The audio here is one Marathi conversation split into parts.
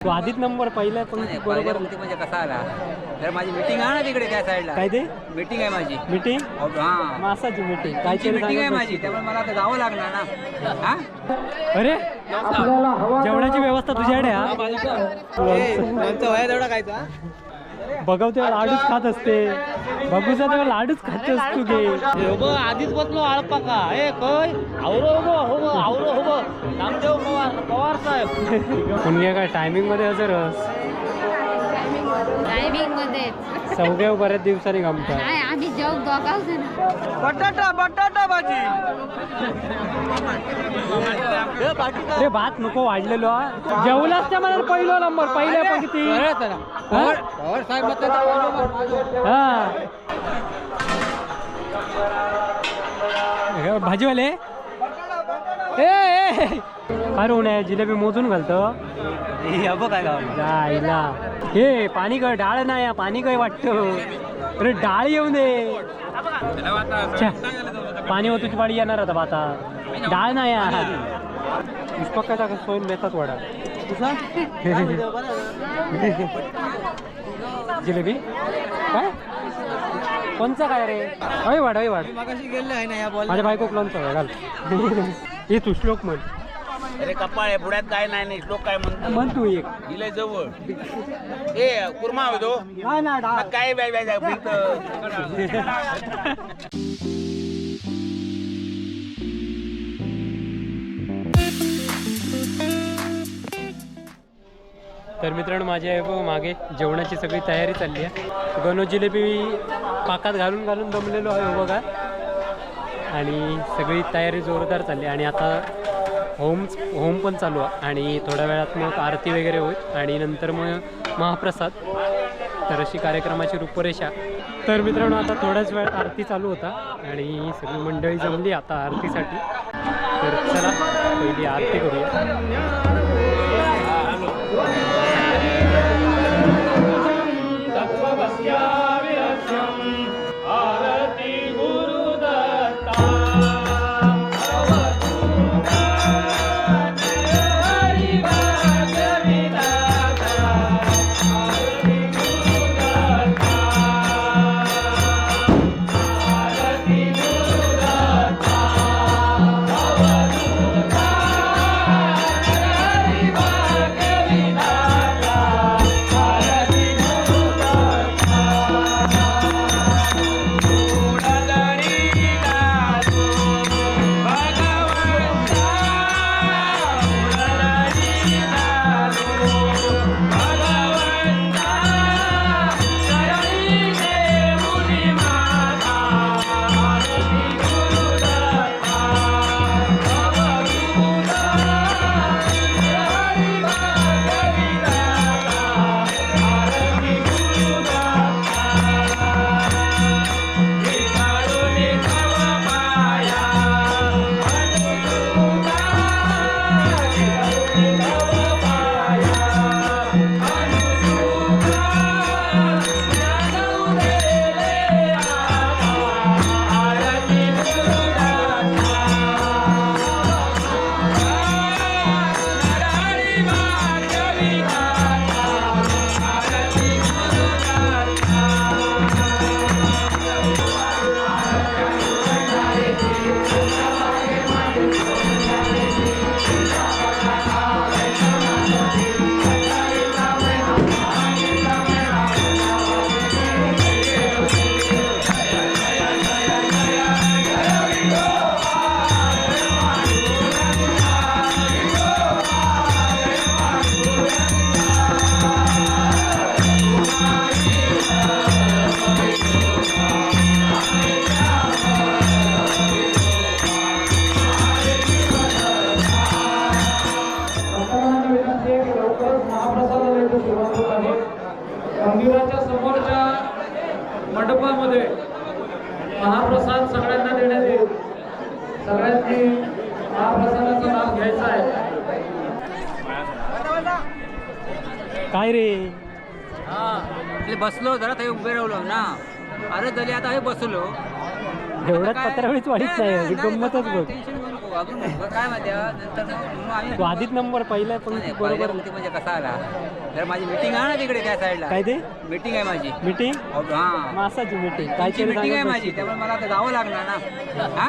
तू आधीच नंबर पहिला पण नाही, बरोबर म्हणजे कसा आला? तर माझी मीटिंग आहे ना तिकडे त्या साईडला काय ते? मीटिंग आहे माझी. मीटिंग हा मासाची मीटिंग काय त्यांची मीटिंग आहे माझी त्यामुळे मला आता जावं लागणार ना. हा? अरे जेवणाची व्यवस्था तुझ्याकडे हा? तेवढा खायचा बघाव तेव्हा लाडूच खात असते. बघूचा तेव्हा लाडूच खात असतो गे. आधीच बसलो आळपाका हे काय? आवरो हो हो आवरो हो नामदेव पवार पवार साहेब. पुण्या काय टायमिंगमध्ये हजर टायमिंगमध्ये. चौघ्या बऱ्याच दिवसांनी गमतात. जॉब दोघाच ना. बटाटा बटाटा भाजी. अरे भात नको वाढलेलो हा. जेवलाच त्या मला पहिला नंबर पहिल्या पंक्ती हा? पवार साहेब हा हे. भाजीवाले. ए होऊ नये जिलेबी मोजून घालतो. काय जायला हे पाणी काय डाळ नाही पाणी काय वाटतं. अरे डाळ येऊ दे. पाणी तुझी पाडी येणार आता आता. डाळ नाही. पुष्पक काय टाका सोयन बेतात वडा. जिलेबी? काय? कोणचा काय रे? अय वाढ अय आहे बॉल माझ्या बायको लोणचं घाल. हे तू श्लोक म्हण. अरे कपाळ आहे पुढ्यात काय नाही नाही लोक काय म्हणतात म्हण तू एक. इले जवळ. ए कुर्मा होतो. नाही ना डाळ. काय बाय बाय फिरत. तर मित्रांनो माझ्या आहे बघ मागे जेवणाची सगळी तयारी चालली आहे. गणो जिलेबी पाकात घालून घालून दमलेलो आहे हो बघा. आणि सगळी तयारी जोरदार चालली आहे. आणि आता होम होम पण चालू आहे. आणि थोड्या वेळात मग आरती वगैरे होईल. आणि नंतर मग महाप्रसाद. तर अशी कार्यक्रमाची रूपरेषा. तर मित्रांनो आता थोड्याच वेळात आरती चालू होता. आणि सगळी मंडळी जमली आता आरतीसाठी. तर चला पहिली आरती करूया. महाप्रसादाचा लाभ घ्यायचा आहे. काय रे? हा बसलो जरा ते उभे राहिलो ना. अरे तरी आता हे बसलो. एवढ्यात पत्रावळीच वाढीत नाही ही गंमतच बघ. काय माहिती तो आधीच नंबर पहिला पण बरोबर म्हणजे कसा आला? तर माझी मीटिंग आहे ना तिकडे त्या साईडला काय ते? मीटिंग आहे माझी. मीटिंग हा मासाची मीटिंग काय मीटिंग आहे माझी त्यामुळे मला आता जावं लागणार ना. हा?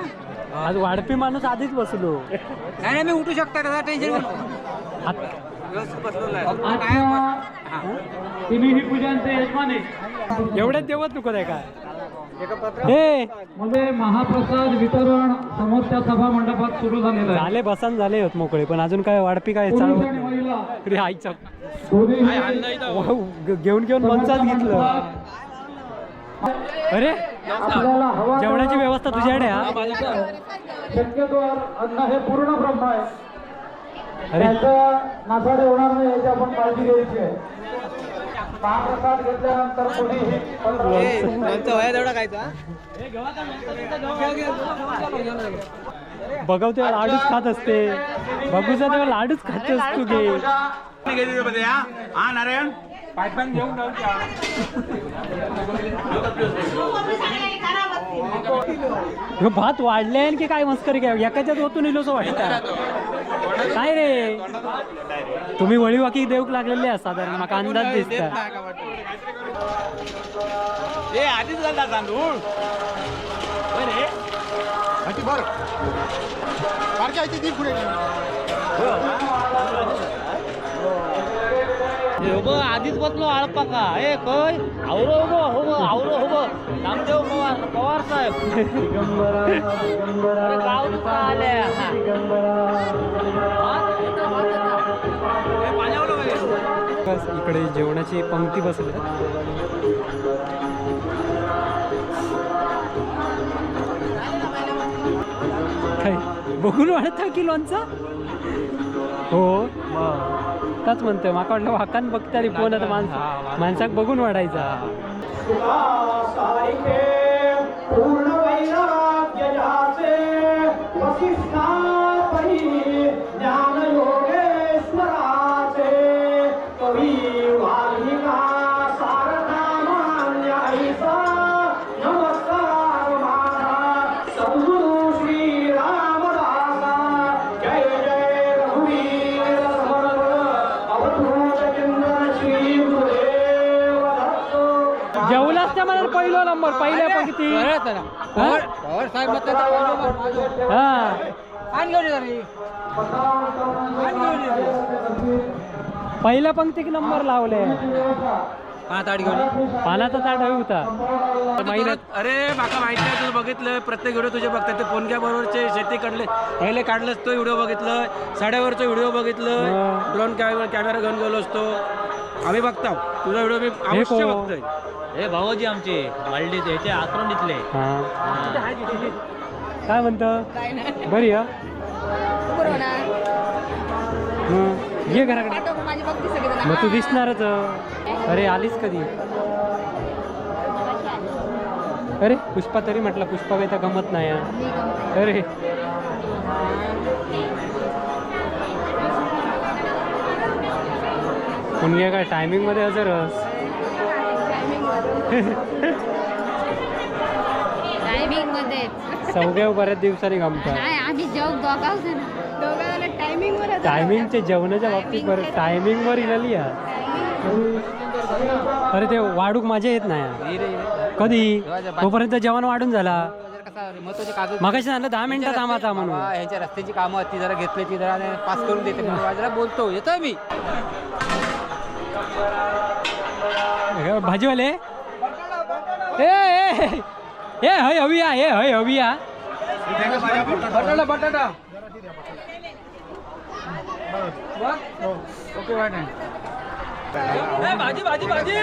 आज वाढपी माणूस आधीच बसलो. नाही नाही मी उठू शकता त्याचा टेन्शन काय हा. एवढ्यात देवत नको आहे का? हे. मध्ये महाप्रसाद वितरण समोरच्या सभा मंडपात सुरू झालेलं आहे. झाले बसान झाले होत मोकळे पण अजून काय वाढपी काय नाही. घेऊन घेऊन मंचात घेतलं. अरे आपल्याला हवा जेवणाची व्यवस्था तुझ्याकडे हा? शक्यतो अन्न हे पूर्ण ब्रह्म आहे. अरे. त्याचं नासाडे होणार नाही याची आपण काळजी घ्यायची आहे. महाप्रसाद घेतल्यानंतर कोणीही बघाव तेव्हा लाडूच खात असते. बघूचा तेव्हा लाडूच खात असतो गे हा नारायण? ह्यो भात वाढले की काय मस्करी काय एकाच्यात ओतून इलो सो वाटता काय रे? तुम्ही वळी वाकी देऊक लागलेले आहात साधारण. माका अंदाज दिसता. ए आधीच घालता तांदूळ. होय आधीच बसलो आळपा का ए कय आवरो हो हो आवरो हो नामदेव पवार पवार साहेब. अरे गाव तुका आले बस इकडे जेवणाची पंक्ती बसली काय बघून वाढत की लोणचं? हो. त्याच म्हणतोय माका वाटलं वाकान बघता रे फोन आता माणसा. माणसाक बघून वाढायचा. पहिल्या पंक्ती पवार साहेब. हा. घेऊन ये. पहिल्या पंक्तीक नंबर लावले? घेऊन. पानाचा ताट हवी होता. अरे माका माहिती आहे तुझं बघितलं. प्रत्येक व्हिडिओ तुझे बघतात. ते फोनक्या बरोबरचे. शेती काढले पहिले काढलंस तो व्हिडिओ बघितलं. साड्यावरचा व्हिडिओ बघितलं. ड्रोन कॅमेरा घेऊन गेलो असतो. आम्ही बघतो. तुझा व्हिडिओ मी अवश्य? बघतोय. हे भाऊजी आमचे मालडी याचे आश्रमीतले हा. काय म्हणतं? बरी हा हं. ये घराकडे. माझी बघती सगळी मग तू दिसणारच. अरे आलीस कधी? अरे पुष्पा तरी म्हटलं पुष्पा काही तर गमत नाही हा. अरे. पुण्य काय? टायमिंगमध्ये हजरच टायमिंगमध्ये. चौघ्या बऱ्याच दिवसांनी गमतात नाही आम्ही जेव दोघा दोघांना टायमिंग वर टायमिंगचे जेवणाच्या बाबतीत बरं. टायमिंगवर इलेली या. अरे ते वाढूक मजा येत नाही. कधी? तोपर्यंत जेवण वाढून झाला. मगाशी झालं दहा मिनिटं थांबाचा म्हणून. ह्यांच्या रस्त्याची कामं ती जरा घेतली ती जरा पास करून देते. म्हणून जरा बोलतो येतोय मी. भाजीवाले? ए ए ए हय हवी या हे हय हवी या बटाटा बटाटा. ओके वाट भाजी भाजी भाजी.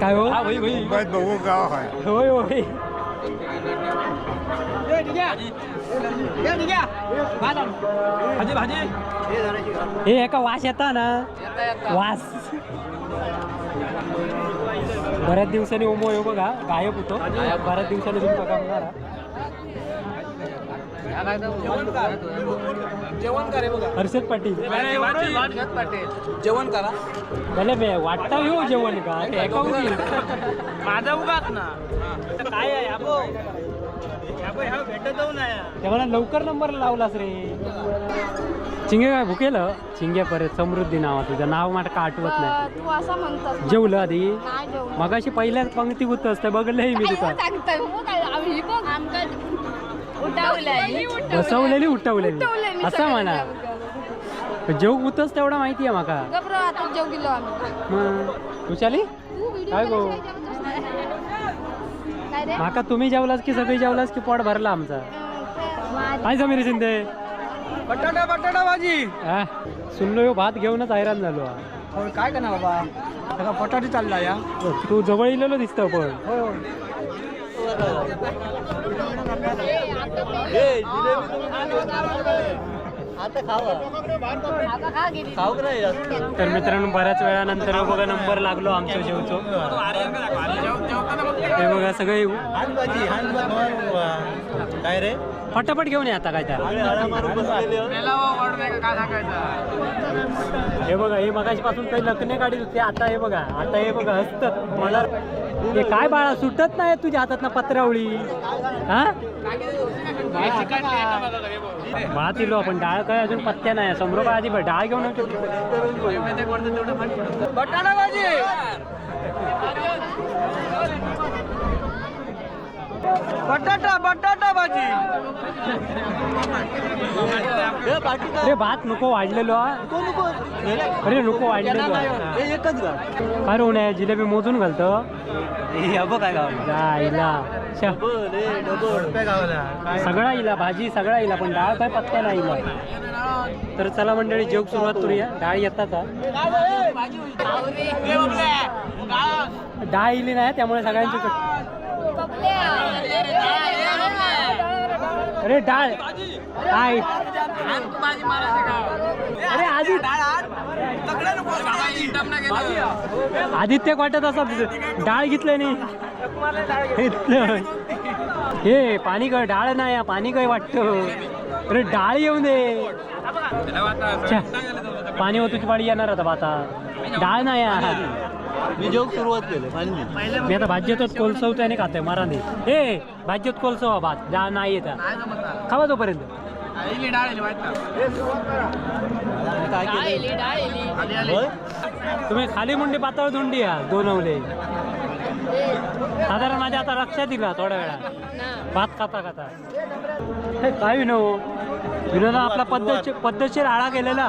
काय हो? मुंबईत बघू गाव आहे होय होय. भाजी भाजी हे एका वास येता ना. वास. बऱ्याच दिवसांनी ओमो येऊ बघा गायब होतो. बऱ्याच दिवसांनी तुमचा गमणार हर्षद पाटील. जेवण करा. भले बे वाटता येऊ जेवण का? माझा उगाच ना. काय आहे अबो तेव्हा लवकर नंबर लावलास रे. चिंगे काय भुकेल? चिंगे परत समृद्धी नाव तुझं नाव मला का आठवत नाही. तू असं म्हणतोस जेवलं आधी? जेवण मगाशी पहिल्याच पंक्ती होत असतं बघलंही मी तुका हो बसवलेली उठवलेली. उठवलेली असं म्हणा. जेव होतच तेवढा माहिती आहे माका. गप्र आता जेव गेलो आम्ही. मग. खुशाली? तू व्हिडिओ काय गो? माका तुम्ही जेवलास की सगळी जेवलास की पोट भरला आमचा? काय समीर शिंदे. बटाटा बटाटा भाजी. सुनलो भात घेऊनच हैराण झालो. हा. हो, काय करणार बाबा? बटाटी चालला या. तू जवळ इलेलो दिसतो पण. गेली तर मित्रांनो बऱ्याच वेळानंतर बघा नंबर लागलो आमच्या शेवचो हे बघा सगळे काय रे फटाफट घेऊन ये आता काय तर. हे बघा हे मगाशी पासून काही लकणे काढीत होते आता हे बघा आता हे बघा हसतात. मला हे काय बाळा सुटत नाही तुझ्या हातात ना पत्रावळी? हा? भात आपण डाळ काय अजून पत्त्या नाही समोर काय आधी डाळ घेऊन बटाटा भाजी! बटाटा बटाटा भाजी! अरे भात नको वाढलेलो हा. अरे नको वाढलेलो हा. एकच गा काय रे उन्हाळ्यात जिलेबी मोजून घालतो काय गावला. सगळा इला भाजी सगळा इला पण डाळ काय पत्ता नाही इला तर चला मंडळी जेवक सुरुवात करूया डाळ येतात हा. डाळ इली नाही त्यामुळे सगळ्यांची अरे डाळ. काय? अरे आधी आदित्य वाटत असा डाळ घेतलं नाही. हे पाणी काय डाळ नाही पाणी काय वाटतं. अरे डाळ येऊ दे. पाणी होतूची पाळी येणार आता आता. डाळ नाही. मी जोक सुरुवात केली मी आता भाज्यातच कोलसव त्याने खातोय माराने हे भाज्यात कोलसव हा भात डाळ नाही येत खावा तोपर्यंत. काय केलं? तुम्ही खाली मुंडी पातळ धुंडी या दोन अवले साधारण माझ्या आता लक्षात दिला थोड्या वेळा भात खाता खाता. हे काय विनो? विनोदा आपला पद्धतशीर पद्धतशीर आळा केलेला.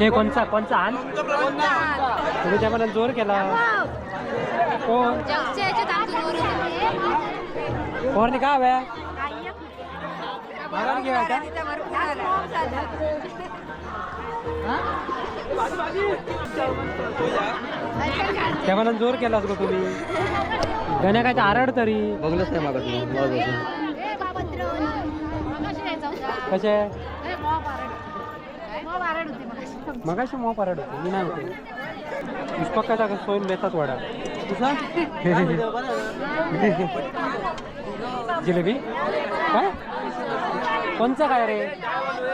हे कोणचा कोणचा आण तुम्ही त्या मला जोर केला. कोण? कोण का हव्या मारायला घ्या का त्या मला जोर केलास का तुम्ही. गण्या काय आरड तरी. बघलंच नाही मागत कसे मगाशी. मो पारड होते मी नाही होते. पुष्पकाचा सोयन बेतात वडा? तुझा? जिलेबी? काय? कोणचा काय रे?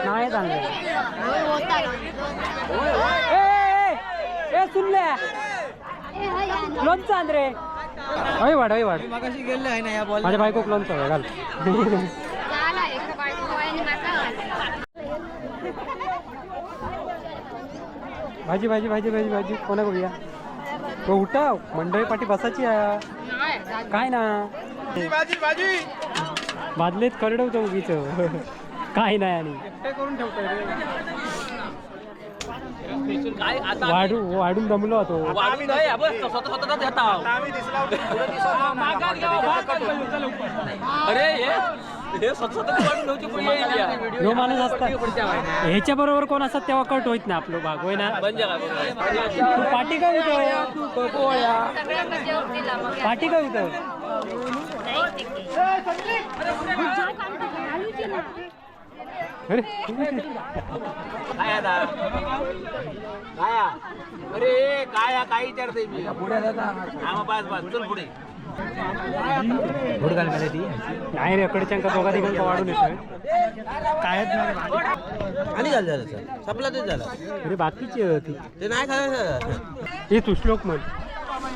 नाही चांगलं. ए, सुनल्या. लोणचं आण रे. हय वाढ हय वाढ. मागाशी गेले आहे ना या बॉल माझ्या बायकोक लोणचं घाल. भाजी भाजी भाजी भाजी भाजी. कोणा बघूया? तो उठा मंडळी पाठी बसायची आहे. काय ना? भाजी भाजी करडवतो उगीच. काय नाही आणि. वाढू वाढून दमलो होतो. ह्यो माणूस असतात. ह्याच्या बरोबर कोण असतात तेव्हा कट होईत ना आपलं भाग होय ना? तू पाठी काय होत पाठी काय होत अरे अरे काय काय विचारते मी. पुढे बस बस. चल पुढे. घोडगाल मध्ये ती नाही रे अकडच्या दोघा तिघांचा वाढून येतोय. कायच नाही आणि झालं झालं सर? संपला तेच झालं. अरे बाकीची होती ते. नाही खायचं हे तू श्लोक म्हण.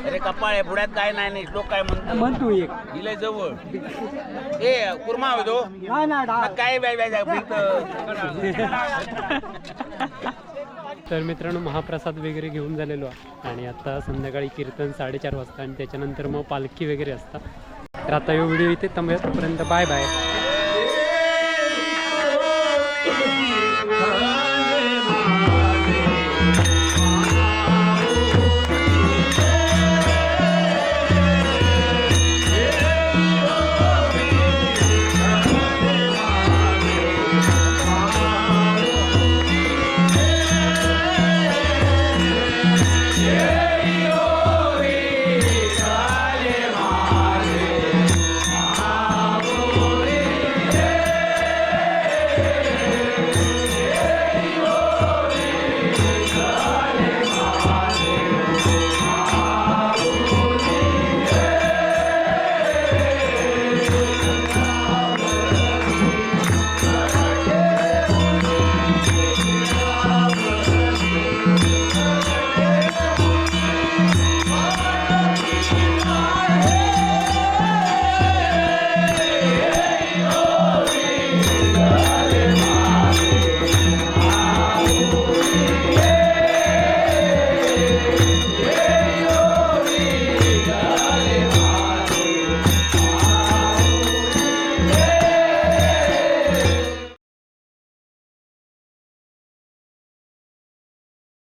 अरे कपाळ पुढ्यात काय नाही नाही श्लोक काय म्हणतो? म्हण तू एक. दिलंय जवळ. ए कुर्मा होतो. काय बाय बाय भीत. तर मित्रांनो महाप्रसाद वगैरे घेऊन झालेलो आणि आता संध्याकाळी कीर्तन साडेचार वाजता आणि त्याच्यानंतर मग पालखी वगैरे असतात. तर आता हा व्हिडिओ इथे थांबूया तोपर्यंत बाय बाय.